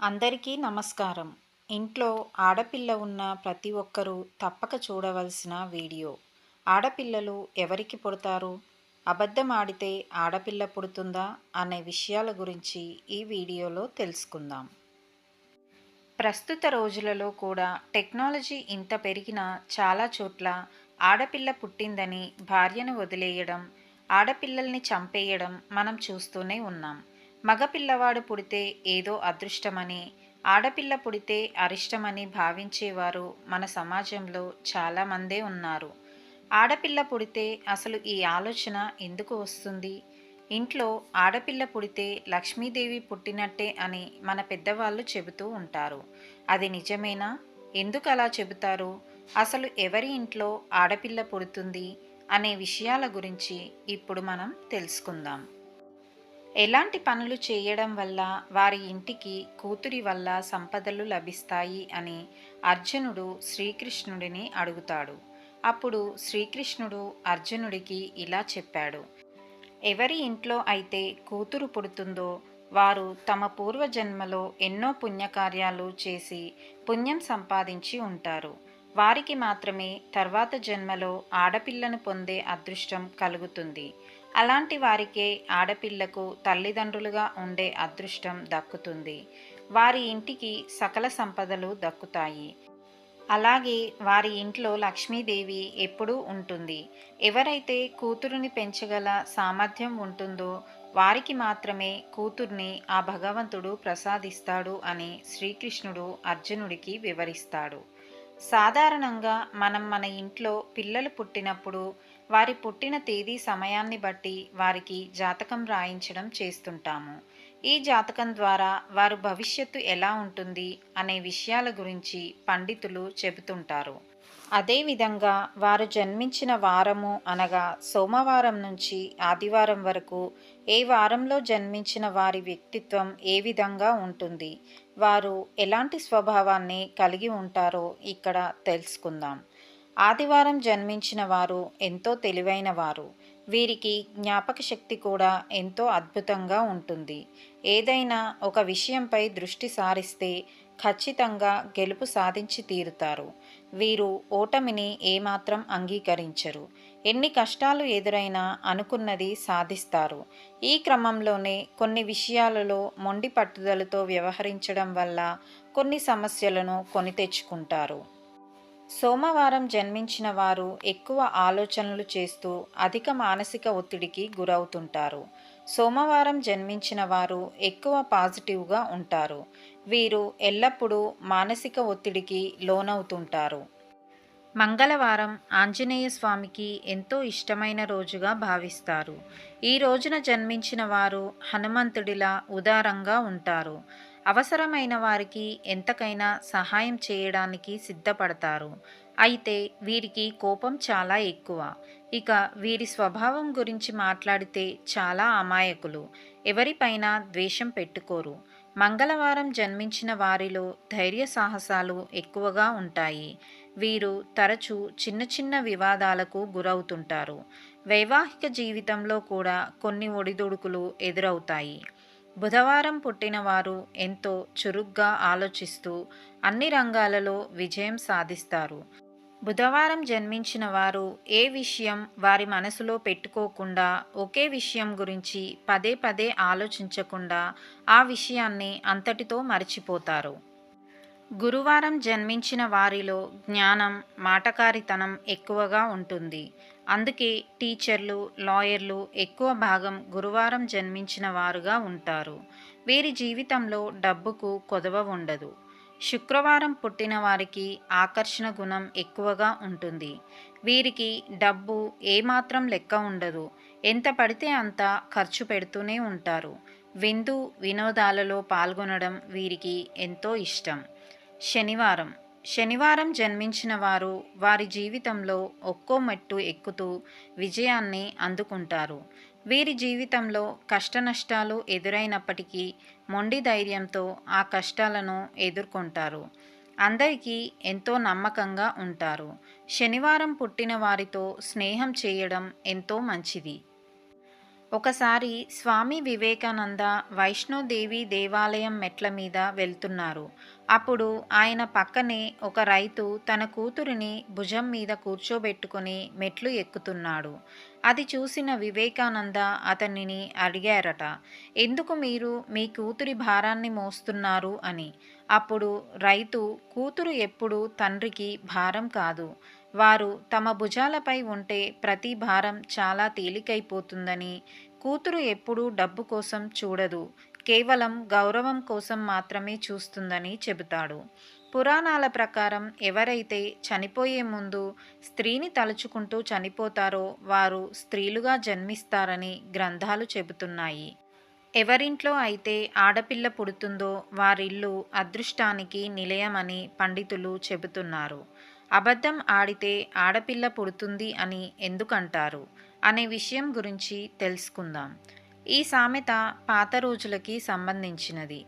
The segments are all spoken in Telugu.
అందరికీ నమస్కారం. ఇంట్లో ఆడపిల్ల ఉన్న ప్రతి ఒక్కరూ తప్పక చూడవలసిన వీడియో. ఆడపిల్లలు ఎవరికి పుడతారు? అబద్ధం ఆడితే ఆడపిల్ల పుడుతుందా? అనే విషయాల గురించి ఈ వీడియోలో తెలుసుకుందాం. ప్రస్తుత రోజులలో కూడా టెక్నాలజీ ఇంత పెరిగినా చాలా చోట్ల ఆడపిల్ల పుట్టిందని భార్యను వదిలేయడం ఆడపిల్లల్ని చంపేయడం మనం చూస్తూనే ఉన్నాం. మగపిల్లవాడు పుడితే ఏదో అదృష్టమని ఆడపిల్ల పుడితే అరిష్టమని భావించేవారు మన సమాజంలో చాలామందే ఉన్నారు. ఆడపిల్ల పుడితే అసలు ఈ ఆలోచన ఎందుకు వస్తుంది? ఇంట్లో ఆడపిల్ల పుడితే లక్ష్మీదేవి పుట్టినట్టే అని మన పెద్దవాళ్ళు చెబుతూ ఉంటారు. అది నిజమేనా? ఎందుకు అలా చెబుతారు? అసలు ఎవరి ఇంట్లో ఆడపిల్ల పుడుతుంది? అనే విషయాల గురించి ఇప్పుడు మనం తెలుసుకుందాం. ఎలాంటి పనులు చేయడం వల్ల వారి ఇంటికి కూతురి వల్ల సంపదలు లభిస్తాయి అని అర్జునుడు శ్రీకృష్ణుడిని అడుగుతాడు. అప్పుడు శ్రీకృష్ణుడు అర్జునుడికి ఇలా చెప్పాడు. ఎవరి ఇంట్లో అయితే కూతురు పుడుతుందో వారు తమ పూర్వజన్మలో ఎన్నో పుణ్యకార్యాలు చేసి పుణ్యం సంపాదించి ఉంటారు. వారికి మాత్రమే తర్వాత జన్మలో ఆడపిల్లను పొందే అదృష్టం కలుగుతుంది. అలాంటి వారికే ఆడపిల్లకు తల్లిదండ్రులుగా ఉండే అదృష్టం దక్కుతుంది. వారి ఇంటికి సకల సంపదలు దక్కుతాయి. అలాగే వారి ఇంట్లో లక్ష్మీదేవి ఎప్పుడూ ఉంటుంది. ఎవరైతే కూతురుని పెంచగల సామర్థ్యం ఉంటుందో వారికి మాత్రమే కూతుర్ని ఆ భగవంతుడు ప్రసాదిస్తాడు అని శ్రీకృష్ణుడు అర్జునుడికి వివరిస్తాడు. సాధారణంగా మనం మన ఇంట్లో పిల్లలు పుట్టినప్పుడు వారి పుట్టిన తేదీ సమయాన్ని బట్టి వారికి జాతకం రాయించడం చేస్తుంటాము. ఈ జాతకం ద్వారా వారు భవిష్యత్తు ఎలా ఉంటుంది అనే విషయాల గురించి పండితులు చెబుతుంటారు. అదేవిధంగా వారు జన్మించిన వారము అనగా సోమవారం నుంచి ఆదివారం వరకు ఏ వారంలో జన్మించిన వారి వ్యక్తిత్వం ఏ విధంగా ఉంటుంది వారు ఎలాంటి స్వభావాన్ని కలిగి ఉంటారో ఇక్కడ తెలుసుకుందాం. ఆదివారం జన్మించిన వారు ఎంతో తెలివైన వారు. వీరికి జ్ఞాపక శక్తి కూడా ఎంతో అద్భుతంగా ఉంటుంది. ఏదైనా ఒక విషయంపై దృష్టి సారిస్తే ఖచ్చితంగా గెలుపు సాధించి తీరుతారు. వీరు ఓటమిని ఏమాత్రం అంగీకరించరు. ఎన్ని కష్టాలు ఎదురైనా అనుకున్నది సాధిస్తారు. ఈ క్రమంలోనే కొన్ని విషయాలలో మొండి పట్టుదలతో వ్యవహరించడం వల్ల కొన్ని సమస్యలను కొని తెచ్చుకుంటారు. సోమవారం జన్మించిన వారు ఎక్కువ ఆలోచనలు చేస్తూ అధిక మానసిక ఒత్తిడికి గురవుతుంటారు. సోమవారం జన్మించిన వారు ఎక్కువ పాజిటివ్గా ఉంటారు. వీరు ఎల్లప్పుడూ మానసిక ఒత్తిడికి లోనవుతుంటారు. మంగళవారం ఆంజనేయ స్వామికి ఎంతో ఇష్టమైన రోజుగా భావిస్తారు. ఈ రోజున జన్మించిన వారు హనుమంతుడిలా ఉదారంగా ఉంటారు. అవసరమైన వారికి ఎంతకైనా సహాయం చేయడానికి సిద్ధపడతారు. అయితే వీరికి కోపం చాలా ఎక్కువ. ఇక వీరి స్వభావం గురించి మాట్లాడితే చాలా అమాయకులు. ఎవరిపైన ద్వేషం పెట్టుకోరు. మంగళవారం జన్మించిన వారిలో ధైర్య సాహసాలు ఎక్కువగా ఉంటాయి. వీరు తరచూ చిన్న చిన్న వివాదాలకు గురవుతుంటారు. వైవాహిక జీవితంలో కూడా కొన్ని ఒడిదుడుకులు ఎదురవుతాయి. బుధవారం పుట్టినవారు ఎంతో చురుగ్గా ఆలోచిస్తూ అన్ని రంగాలలో విజయం సాధిస్తారు. బుధవారం జన్మించిన వారు ఏ విషయం వారి మనసులో పెట్టుకోకుండా ఒకే విషయం గురించి పదే పదే ఆలోచించకుండా ఆ విషయాన్ని అంతటితో మర్చిపోతారు. గురువారం జన్మించిన వారిలో జ్ఞానం మాటకారితనం ఎక్కువగా ఉంటుంది. అందుకే టీచర్లు లాయర్లు ఎక్కువ భాగం గురువారం జన్మించిన వారుగా ఉంటారు. వీరి జీవితంలో డబ్బుకు కొదవ ఉండదు. శుక్రవారం పుట్టిన వారికి ఆకర్షణ గుణం ఎక్కువగా ఉంటుంది. వీరికి డబ్బు ఏమాత్రం లెక్క ఉండదు. ఎంత పడితే అంత ఖర్చు పెడుతూనే ఉంటారు. విందు వినోదాలలో పాల్గొనడం వీరికి ఎంతో ఇష్టం. శనివారం. శనివారం జన్మించిన వారు వారి జీవితంలో ఒక్కో మెట్టు ఎక్కుతూ విజయాన్ని అందుకుంటారు. వీరి జీవితంలో కష్టనష్టాలు ఎదురైనప్పటికీ మొండి ధైర్యంతో ఆ కష్టాలను ఎదుర్కొంటారు. అందరికీ ఎంతో నమ్మకంగా ఉంటారు. శనివారం పుట్టిన వారితో స్నేహం చేయడం ఎంతో మంచిది. ఒకసారి స్వామి వివేకానంద వైష్ణోదేవి దేవాలయం మెట్ల మీద వెళ్తున్నారు. అప్పుడు ఆయన పక్కనే ఒక రైతు తన కూతురిని భుజం మీద కూర్చోబెట్టుకుని మెట్లు ఎక్కుతున్నాడు. అది చూసిన వివేకానంద అతనిని అడిగారట ఎందుకు మీరు మీ కూతురి భారాన్ని మోస్తున్నారు? అని. అప్పుడు రైతు కూతురు ఎప్పుడు తండ్రికి భారం కాదు. వారు తమ భుజాలపై ఉంటే ప్రతి భారం చాలా తేలికైపోతుందని. కూతురు ఎప్పుడూ డబ్బు కోసం చూడదు. కేవలం గౌరవం కోసం మాత్రమే చూస్తుందని చెబుతాడు. పురాణాల ప్రకారం ఎవరైతే చనిపోయే ముందు స్త్రీని తలుచుకుంటూ చనిపోతారో వారు స్త్రీలుగా జన్మిస్తారని గ్రంథాలు చెబుతున్నాయి. ఎవరింట్లో అయితే ఆడపిల్ల పుడుతుందో వారిల్లు అదృష్టానికి నిలయమని పండితులు చెబుతున్నారు. అబద్ధం ఆడితే ఆడపిల్ల పుడుతుంది అని ఎందుకంటారు? అనే విషయం గురించి తెలుసుకుందాం. ఈ సామెత పాత రోజులకి సంబంధించినది.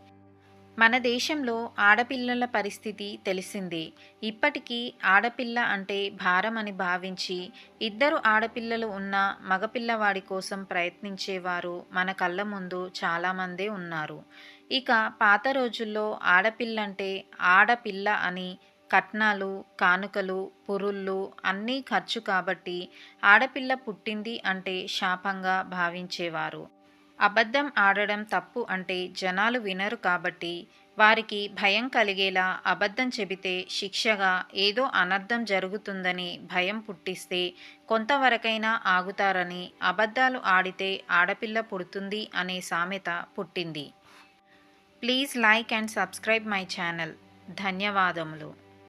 మన దేశంలో ఆడపిల్లల పరిస్థితి తెలిసిందే. ఇప్పటికీ ఆడపిల్ల అంటే భారం అని భావించి ఇద్దరు ఆడపిల్లలు ఉన్న మగపిల్లవాడి కోసం ప్రయత్నించేవారు మన కళ్ళ ముందు చాలామందే ఉన్నారు. ఇక పాత రోజుల్లో ఆడపిల్లంటే ఆడపిల్ల అని కట్నాలు కానుకలు పురుళ్ళు అన్నీ ఖర్చు కాబట్టి ఆడపిల్ల పుట్టింది అంటే శాపంగా భావించేవారు. అబద్ధం ఆడడం తప్పు అంటే జనాలు వినరు కాబట్టి వారికి భయం కలిగేలా అబద్ధం చెబితే శిక్షగా ఏదో అనర్థం జరుగుతుందని భయం పుట్టిస్తే కొంతవరకైనా ఆగుతారని అబద్ధాలు ఆడితే ఆడపిల్ల పుడుతుంది అనే సామెత పుట్టింది. Please like and subscribe my channel. ధన్యవాదములు.